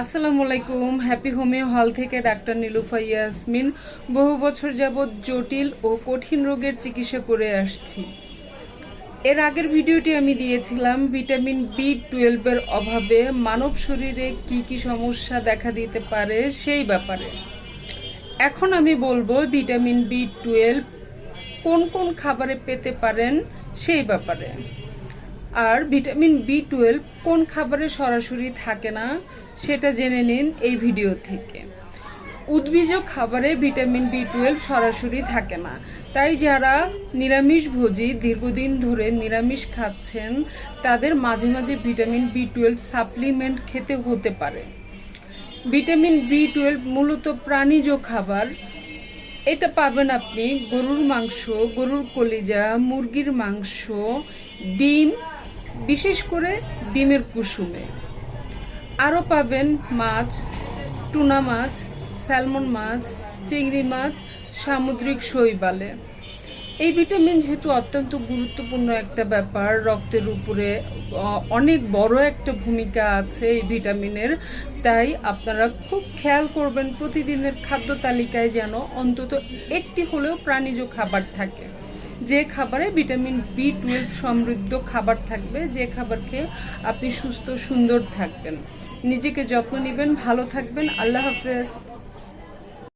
আসসালামু আলাইকুম। Happy homeo হল থেকে ডাক্তার নীলুফা ইয়াসমিন বহু বছর যাবৎ জটিল ও কঠিন রোগের চিকিৎসা করে আসছি। এর আগের ভিডিওটি আমি দিয়েছিলাম, ভিটামিন বি টুয়েলভের অভাবে মানব শরীরে কি কি সমস্যা দেখা দিতে পারে সেই ব্যাপারে। এখন আমি বলব ভিটামিন বি টুয়েলভ কোন কোন খাবারে পেতে পারেন সেই ব্যাপারে। আর ভিটামিন বি টুয়েলভ কোন খাবারে সরাসরি থাকে না, সেটা জেনে নিন এই ভিডিও থেকে। উদ্ভিজ খাবারে ভিটামিন বি টুয়েলভ সরাসরি থাকে না। তাই যারা নিরামিষভোজী দীর্ঘদিন ধরে নিরামিষ খাচ্ছেন, তাদের মাঝে মাঝে ভিটামিন বি টুয়েলভ সাপ্লিমেন্ট খেতে হতে পারে। ভিটামিন বি টুয়েলভ মূলত প্রাণীজ খাবার। এটা পাবেন আপনি গরুর মাংস, গরুর কলিজা, মুরগির মাংস, ডিম বিশেষ করে ডিমের কুসুমে। আরও পাবেন মাছ, টুনা মাছ, স্যালমন মাছ, চিংড়ি মাছ, সামুদ্রিক শৈবালে। এই ভিটামিন যেহেতু অত্যন্ত গুরুত্বপূর্ণ একটা ব্যাপার, রক্তের উপরে অনেক বড় একটা ভূমিকা আছে এই ভিটামিনের, তাই আপনারা খুব খেয়াল করবেন প্রতিদিনের খাদ্য তালিকায় যেন অন্তত একটি হলেও প্রাণীজ খাবার থাকে। যে খাবারে ভিটামিন বি টুয়েলভ সমৃদ্ধ খাবার থাকবে, যে খাবার খেয়ে আপনি সুস্থ, সুন্দর থাকবেন। নিজেকে যত্ন নেবেন, ভালো থাকবেন। আল্লাহ হাফেজ।